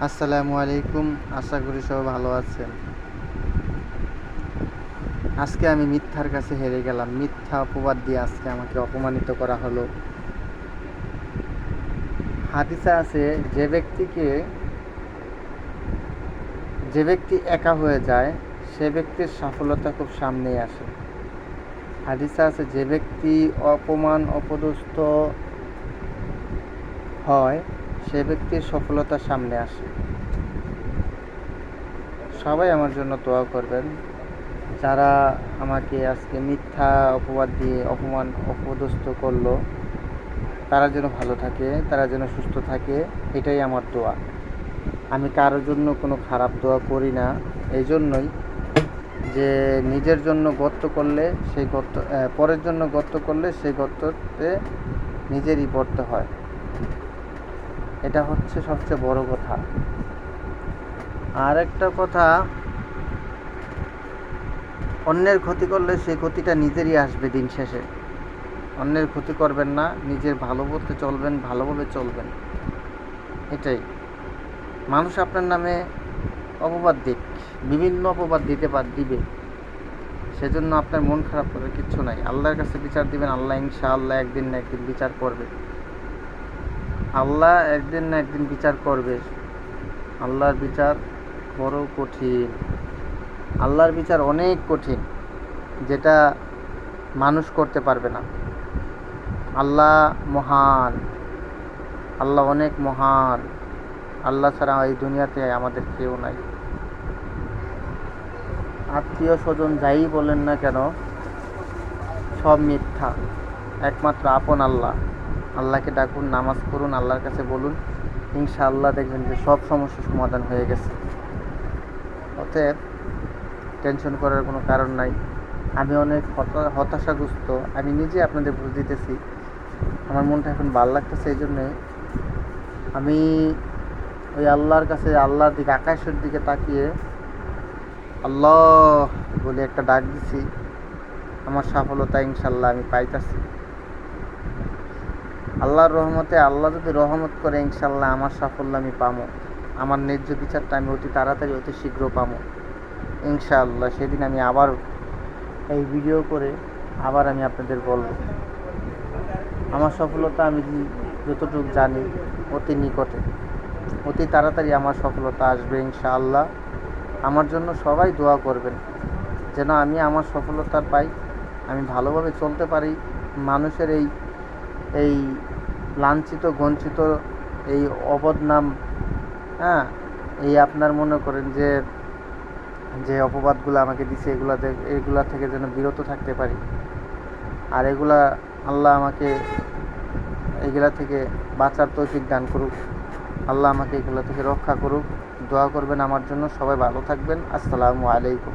আসসালামু আলাইকুম, আশা করি সব ভালো আছেন। আজকে আমি মিথ্যার কাছে হেরে গেলাম। মিথ্যা অপবাদ দিয়ে আজকে আমাকে অপমানিত করা হলো। হাদিসা আছে, যে ব্যক্তিকে, যে ব্যক্তি একা হয়ে যায়, সে ব্যক্তির সফলতা খুব সামনেই আসে। হাদিসা আছে, যে ব্যক্তি অপমান, অপদস্থ হয় সে ব্যক্তির সফলতা সামনে আসে। সবাই আমার জন্য দোয়া করবেন। যারা আমাকে আজকে মিথ্যা অপবাদ দিয়ে অপমান, অপদস্থ করল, তারা যেন ভালো থাকে, তারা যেন সুস্থ থাকে, এটাই আমার দোয়া। আমি কারোর জন্য কোনো খারাপ দোয়া করি না। এই জন্যই যে নিজের জন্য গর্ত করলে সেই গর্ত পরের জন্য গর্ত করলে সেই গর্ততে নিজেরই পড়তে হয়। এটা হচ্ছে সবচেয়ে বড় কথা। আর একটা কথা, অন্যের ক্ষতি করলে সেই ক্ষতিটা নিজেরই আসবে দিন শেষে। অন্যের ক্ষতি করবেন না, নিজের ভালো বলতে চলবেন ভালোভাবে চলবেন। এটাই। মানুষ আপনার নামে অপবাদ দিক, বিভিন্ন অপবাদ দিতে পার, দিবে। সেজন্য আপনার মন খারাপ করার কিচ্ছু নাই। আল্লাহর কাছে বিচার দিবেন, আল্লাহ ইনশাআল্লাহ একদিন না একদিন বিচার করবে। আল্লাহ একদিন না একদিন বিচার করবে। আল্লাহর বিচার বড় কঠিন। আল্লাহর বিচার অনেক কঠিন, যেটা মানুষ করতে পারবে না। আল্লাহ মহান, আল্লাহ অনেক মহান। আল্লাহ ছাড়া এই দুনিয়াতে আমাদের কেউ নাই। আত্মীয় স্বজন যাই বলেন না কেন, সব মিথ্যা। একমাত্র আপন আল্লাহ। আল্লাহকে ডাকুন, নামাজ পড়ুন, আল্লাহর কাছে বলুন। ইনশাআল্লাহ দেখবেন যে সব সমস্যার সমাধান হয়ে গেছে। অতএব টেনশন করার কোনো কারণ নাই। আমি অনেক হতা- হতাশাগ্রস্ত। আমি নিজে আপনাদের বুঝ দিতেছি। আমার মনটা এখন ভালো লাগতেছে, এই জন্যে আমি ওই আল্লাহর কাছে, আল্লাহর দিকে, আকাশের দিকে তাকিয়ে আল্লাহ বলে একটা ডাক দিছি। আমার সফলতা ইনশাল্লাহ আমি পাইতাছি। আল্লাহর রহমতে, আল্লাহ যদি রহমত করে ইনশাল্লাহ আমার সাফল্য আমি পামো আমার ন্যায্য বিচারটা আমি অতি তাড়াতাড়ি, অতি শীঘ্র পামো ইনশাআল্লাহ সেদিন আমি আবার এই ভিডিও করে আবার আমি আপনাদের বলব। আমার সফলতা আমি যতটুকু জানি অতি নিকটে। অতি তাড়াতাড়ি আমার সফলতা আসবে ইনশাআল্লাহ। আমার জন্য সবাই দোয়া করবেন, যেন আমি আমার সফলতা পাই, আমি ভালোভাবে চলতে পারি। মানুষের এই এই লাঞ্ছিত গঞ্চিত এই অবদনাম হ্যাঁ? এই আপনার মনে করেন যে যে অপবাদগুলো আমাকে দিছে, এগুলা এগুলা থেকে যেন বিরত থাকতে পারি। আর এগুলা আল্লাহ আমাকে এগুলা থেকে বাঁচার তৌফিক দান করুক। আল্লাহ আমাকে এগুলা থেকে রক্ষা করুক। দোয়া করবেন আমার জন্য। সবাই ভালো থাকবেন। আসসালামু আলাইকুম।